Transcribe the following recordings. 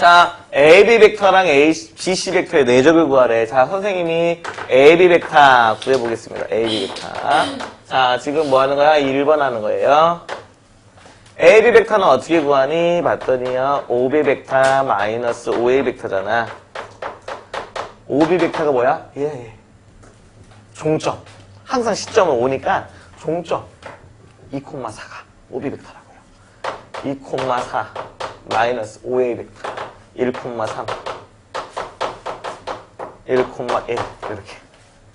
자, AB 벡터랑 BC 벡터의 내적을 구하래. 자, 선생님이 AB 벡터 구해보겠습니다. AB 벡터. 자, 지금 뭐 하는 거야? 1번 하는 거예요. AB 벡터는 어떻게 구하니? 봤더니요. OB 벡터 마이너스 OA 벡터잖아. OB 벡터가 뭐야? 예, 예. 종점. 항상 시점은 오니까 종점. 2,4가 OB 벡터라고요. 2,4 마이너스 5A 벡터 1,3 1,1 이렇게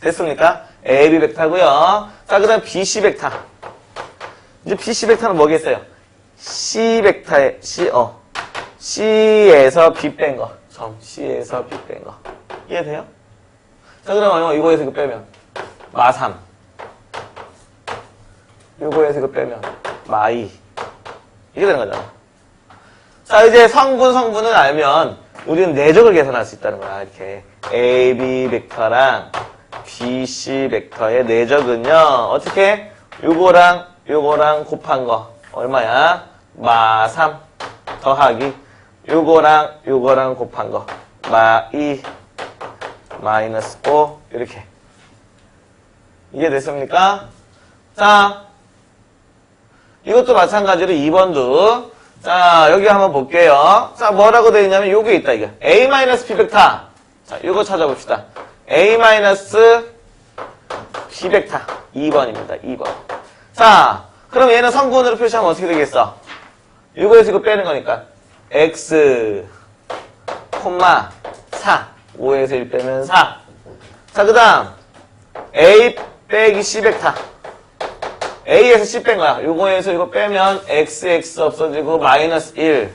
됐습니까? AB 벡터고요. 자, 그 다음 BC 벡터. 이제 BC 벡터는 뭐겠어요? C 벡터의 C, 어. C에서 B 뺀 거. 점. C에서 B 뺀 거. 이해돼요? 자, 그럼 이거에서 이거 빼면 마3 요거에서 이거 빼면 마2 이게 되는 거잖아. 자, 이제 성분, 성분을 알면 우리는 내적을 계산할 수 있다는 거야. 이렇게 AB 벡터랑 BC 벡터의 내적은요. 어떻게? 요거랑 요거랑 곱한 거 얼마야? 마 3 더하기 요거랑 요거랑 곱한 거 마 2 마이너스 5 이렇게 이게 됐습니까? 자, 이것도 마찬가지로 2번도 자, 여기 한번 볼게요. 자, 뭐라고 되어 있냐면 요게 있다, 이게. A-P 벡터. 자, 요거 찾아봅시다. A-P 벡터. 2번입니다, 2번. 자, 그럼 얘는 성분으로 표시하면 어떻게 되겠어? 이거에서 이거 빼는 거니까. X, 콤마, 4. 5에서 1 빼면 4. 자, 그 다음. A 빼기 C 벡터. A에서 C 뺀 거야. 요거에서 이거 빼면 XX 없어지고 마이너스 1.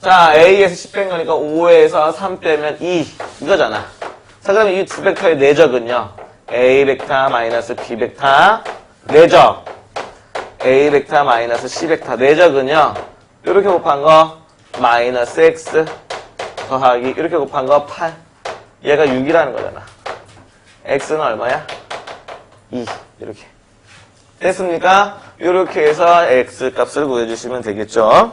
자, A에서 C 뺀 거니까 5에서 3 빼면 2. 이거잖아. 자, 그러면 이두 벡터의 내적은요. A 벡터 마이너스 B 벡터 내적. A 벡터 마이너스 C 벡터 내적은요. 이렇게 곱한 거 마이너스 X 더하기 이렇게 곱한 거 8. 얘가 6이라는 거잖아. X는 얼마야? 2 이렇게 됐습니까? 이렇게 해서 x 값을 구해주시면 되겠죠.